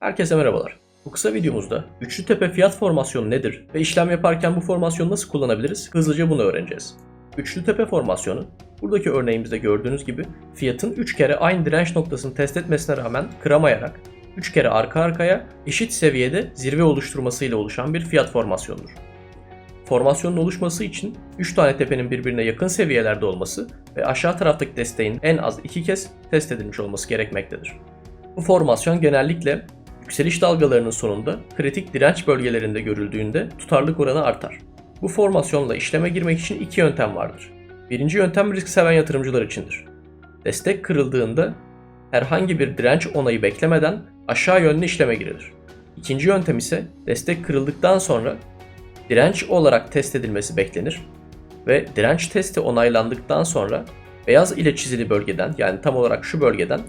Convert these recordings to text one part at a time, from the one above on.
Herkese merhabalar. Bu kısa videomuzda üçlü tepe fiyat formasyonu nedir ve işlem yaparken bu formasyonu nasıl kullanabiliriz? Hızlıca bunu öğreneceğiz. Üçlü tepe formasyonu, buradaki örneğimizde gördüğünüz gibi fiyatın 3 kere aynı direnç noktasını test etmesine rağmen kıramayarak 3 kere arka arkaya eşit seviyede zirve oluşturmasıyla oluşan bir fiyat formasyonudur. Formasyonun oluşması için 3 tane tepenin birbirine yakın seviyelerde olması ve aşağı taraftaki desteğin en az 2 kez test edilmiş olması gerekmektedir. Bu formasyon genellikle yükseliş dalgalarının sonunda kritik direnç bölgelerinde görüldüğünde tutarlılık oranı artar. Bu formasyonla işleme girmek için iki yöntem vardır. Birinci yöntem risk seven yatırımcılar içindir. Destek kırıldığında herhangi bir direnç onayı beklemeden aşağı yönlü işleme girilir. İkinci yöntem ise destek kırıldıktan sonra direnç olarak test edilmesi beklenir ve direnç testi onaylandıktan sonra beyaz ile çizili bölgeden yani tam olarak şu bölgeden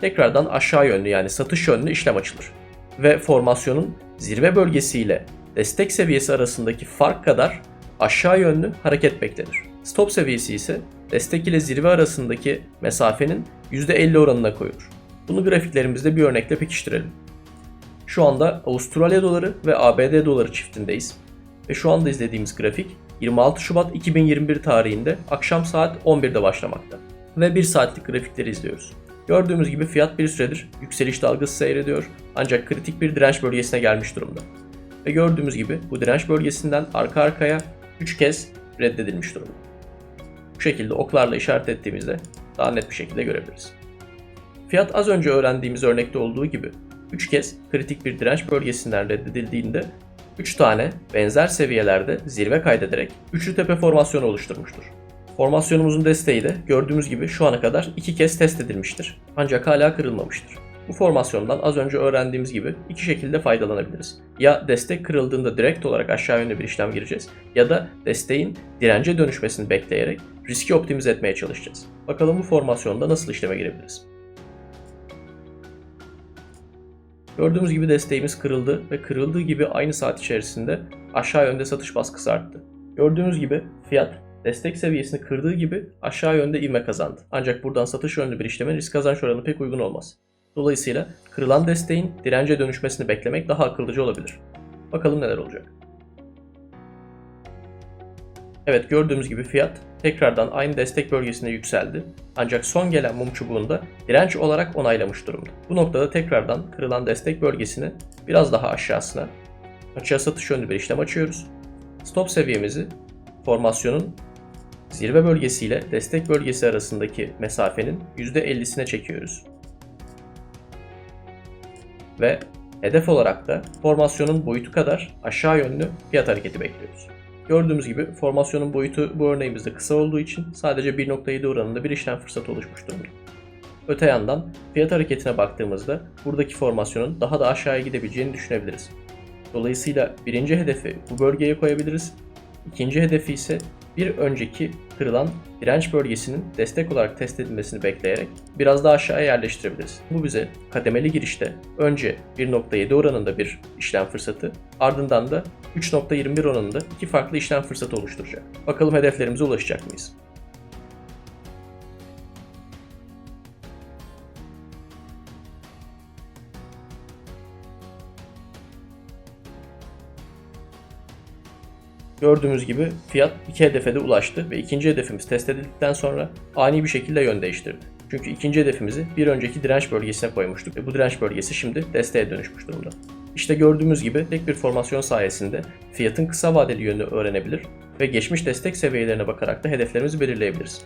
tekrardan aşağı yönlü yani satış yönlü işlem açılır. Ve formasyonun zirve bölgesi ile destek seviyesi arasındaki fark kadar aşağı yönlü hareket beklenir. Stop seviyesi ise destek ile zirve arasındaki mesafenin %50 oranına koyulur. Bunu grafiklerimizde bir örnekle pekiştirelim. Şu anda Avustralya doları ve ABD doları çiftindeyiz. Ve şu anda izlediğimiz grafik 26 Şubat 2021 tarihinde akşam saat 11'de başlamakta. Ve 1 saatlik grafikleri izliyoruz. Gördüğümüz gibi fiyat bir süredir yükseliş dalgası seyrediyor ancak kritik bir direnç bölgesine gelmiş durumda. Ve gördüğümüz gibi bu direnç bölgesinden arka arkaya 3 kez reddedilmiş durumda. Bu şekilde oklarla işaret ettiğimizde daha net bir şekilde görebiliriz. Fiyat az önce öğrendiğimiz örnekte olduğu gibi 3 kez kritik bir direnç bölgesinden reddedildiğinde 3 tane benzer seviyelerde zirve kaydederek üçlü tepe formasyonu oluşturmuştur. Formasyonumuzun desteği de gördüğümüz gibi şu ana kadar iki kez test edilmiştir. Ancak hala kırılmamıştır. Bu formasyondan az önce öğrendiğimiz gibi iki şekilde faydalanabiliriz. Ya destek kırıldığında direkt olarak aşağı yönlü bir işlem gireceğiz ya da desteğin dirence dönüşmesini bekleyerek riski optimize etmeye çalışacağız. Bakalım bu formasyonda nasıl işleme girebiliriz? Gördüğümüz gibi desteğimiz kırıldı ve kırıldığı gibi aynı saat içerisinde aşağı yönde satış baskısı arttı. Gördüğümüz gibi fiyat destek seviyesini kırdığı gibi aşağı yönde ivme kazandı. Ancak buradan satış yönlü bir işlemin risk kazanç oranı pek uygun olmaz. Dolayısıyla kırılan desteğin dirence dönüşmesini beklemek daha akıllıca olabilir. Bakalım neler olacak. Evet gördüğümüz gibi fiyat tekrardan aynı destek bölgesine yükseldi. Ancak son gelen mum çubuğunda direnç olarak onaylamış durumda. Bu noktada tekrardan kırılan destek bölgesini biraz daha aşağısına açığa satış yönlü bir işlem açıyoruz. Stop seviyemizi formasyonun zirve bölgesi ile destek bölgesi arasındaki mesafenin %50'sine çekiyoruz. Ve hedef olarak da formasyonun boyutu kadar aşağı yönlü fiyat hareketi bekliyoruz. Gördüğümüz gibi formasyonun boyutu bu örneğimizde kısa olduğu için sadece 1.7 oranında bir işlem fırsatı oluşmuş durumda. Öte yandan fiyat hareketine baktığımızda buradaki formasyonun daha da aşağıya gidebileceğini düşünebiliriz. Dolayısıyla birinci hedefi bu bölgeye koyabiliriz. İkinci hedefi ise bir önceki kırılan direnç bölgesinin destek olarak test edilmesini bekleyerek biraz daha aşağıya yerleştirebiliriz. Bu bize kademeli girişte önce 1.7 oranında bir işlem fırsatı ardından da 3.21 oranında iki farklı işlem fırsatı oluşturacak. Bakalım hedeflerimize ulaşacak mıyız? Gördüğümüz gibi fiyat iki hedefe de ulaştı ve ikinci hedefimiz test edildikten sonra ani bir şekilde yön değiştirdi. Çünkü ikinci hedefimizi bir önceki direnç bölgesine koymuştuk ve bu direnç bölgesi şimdi desteğe dönüşmüş durumda. İşte gördüğümüz gibi tek bir formasyon sayesinde fiyatın kısa vadeli yönünü öğrenebilir ve geçmiş destek seviyelerine bakarak da hedeflerimizi belirleyebiliriz.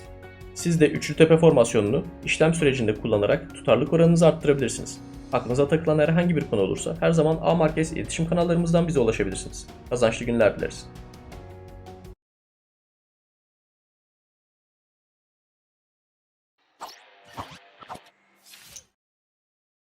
Siz de üçlü tepe formasyonunu işlem sürecinde kullanarak tutarlılık oranınızı arttırabilirsiniz. Aklınıza takılan herhangi bir konu olursa her zaman A Markets iletişim kanallarımızdan bize ulaşabilirsiniz. Kazançlı günler dileriz.